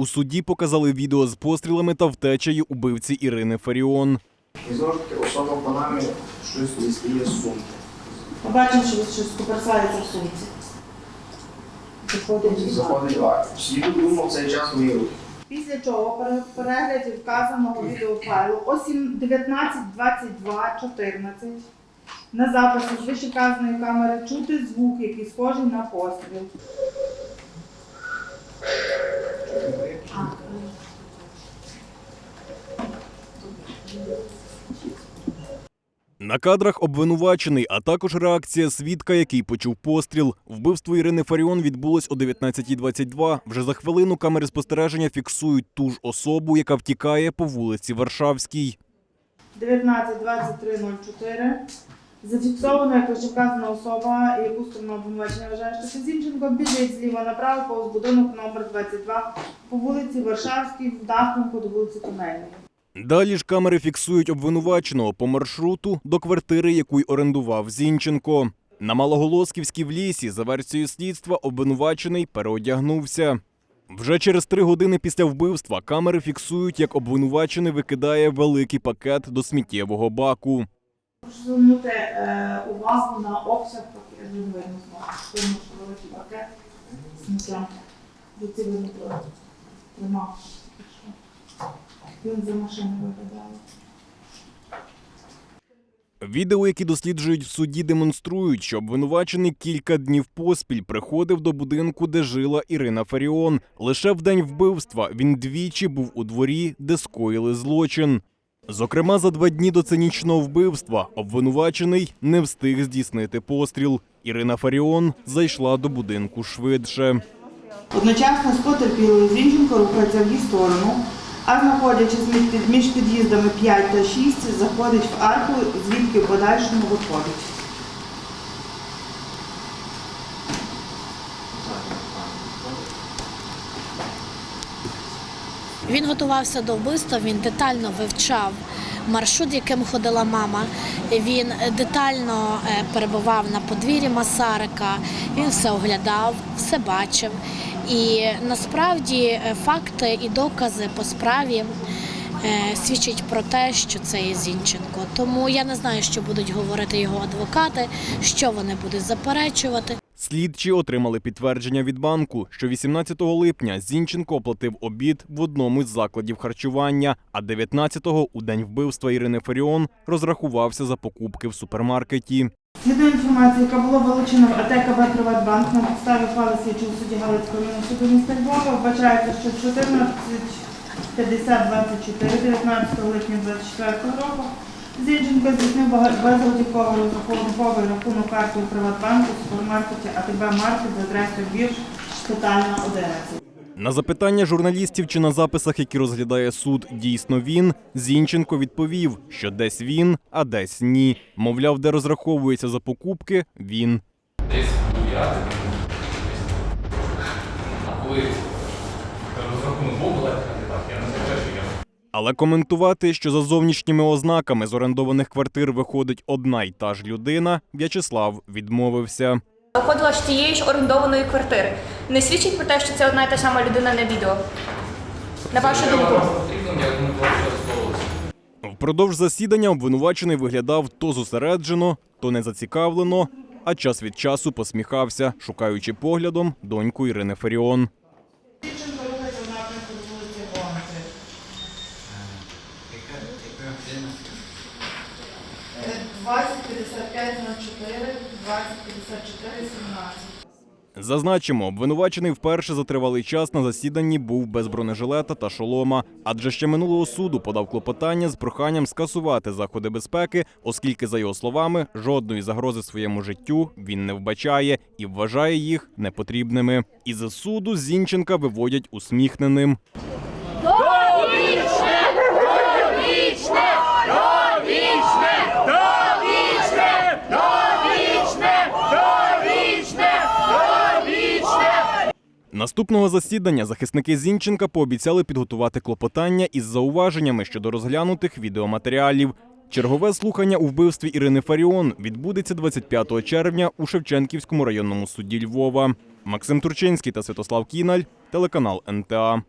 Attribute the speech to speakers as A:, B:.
A: У суді показали відео з пострілами та втечею убивці Ірини Фаріон.
B: І знову ж таки особа в панамі щось дістає з сумки.
C: Побачив, що щось коперсається в сумці. Заходить.
B: Заходить два. Свідок думав цей час мої руки.
C: Після чого при перегляді вказаного відеофайлу о 19.22.14 на записі з вищеказаної камери чути звук, який схожий на постріл.
A: На кадрах обвинувачений, а також реакція свідка, який почув постріл. Вбивство Ірини Фаріон відбулось о 19.22. Вже за хвилину камери спостереження фіксують ту ж особу, яка втікає по вулиці Варшавській.
C: 19.23.04 зафіксовано, як вищеказана особа, яку сторону обвинувачення вважає, що це біжить зліва направо повз будинок номер 22 по вулиці Варшавській в напрямку до вулиці Тунельної.
A: Далі ж камери фіксують обвинуваченого по маршруту до квартири, яку й орендував Зінченко. На Малоголосківській в лісі, за версією слідства, обвинувачений переодягнувся. Вже через три години після вбивства камери фіксують, як обвинувачений викидає великий пакет до сміттєвого баку.
C: Прошу звернути е, увагу на обсяг пакету. Тому що великий пакет сміття. Життєвий тримав. Він за машиною виглядає.
A: Відео, які досліджують в суді, демонструють, що обвинувачений кілька днів поспіль приходив до будинку, де жила Ірина Фаріон. Лише в день вбивства він двічі був у дворі, де скоїли злочин. Зокрема, за два дні до цинічного вбивства обвинувачений не встиг здійснити постріл. Ірина Фаріон зайшла до будинку швидше.
C: Одночасно з потерпілою Зінченко рухається в її сторону, а знаходячись між під'їздами 5 та 6, заходить в арку, звідки в подальшому виходить.
D: Він готувався до вбивства, він детально вивчав маршрут, яким ходила мама. Він детально е, перебував на подвір'ї Масарика, він все оглядав, все бачив. І насправді е, факти і докази по справі е, свідчать про те, що це є Зінченко. Тому я не знаю, що будуть говорити його адвокати, що вони будуть заперечувати.
A: Слідчі отримали підтвердження від банку, що 18 липня Зінченко оплатив обід в одному із закладів харчування, а 19-го, у день вбивства Ірини Фаріон, розрахувався за покупки в супермаркеті.
C: Згідно інформації, яка була вилучена в АТКБ «Приватбанк» на підставі файлу слідчого судді Галицького районного суду міста Львова, вбачається, що 14 5024 19 липня 2024 року Зінченко бага- безготівковий розрахунковий рахунок карти у Приватбанку в супермаркеті АТБ Маркет за адресою Бірж, Шпитальна 11.
A: На запитання журналістів, чи на записах, які розглядає суд, дійсно він, Зінченко відповів, що десь він, а десь ні. Мовляв, де розраховується за покупки, він.
E: десь. А коли розрахунок був так, я не скажу, що я
A: Але коментувати, що за зовнішніми ознаками з орендованих квартир виходить одна й та ж людина, В'ячеслав відмовився.
F: Виходила з тієї ж орендованої квартири не свідчить про те, що це одна і та сама людина на відео. На вашу думку?
A: Впродовж засідання обвинувачений виглядав то зосереджено, то незацікавлено, а час від часу посміхався, шукаючи поглядом доньку Ірини Феріон.
C: Двадцять 2054, 2054, 17.
A: Зазначимо, обвинувачений вперше за тривалий час на засіданні був без бронежилета та шолома, адже ще минулого суду подав клопотання з проханням скасувати заходи безпеки, оскільки, за його словами, жодної загрози своєму життю він не вбачає і вважає їх непотрібними. Із суду Зінченка виводять усміхненим. Наступного засідання захисники Зінченка пообіцяли підготувати клопотання із зауваженнями щодо розглянутих відеоматеріалів. Чергове слухання у вбивстві Ірини Фаріон відбудеться 25 червня у Шевченківському районному суді Львова. Максим Турчинський та Святослав Кіналь, телеканал НТА.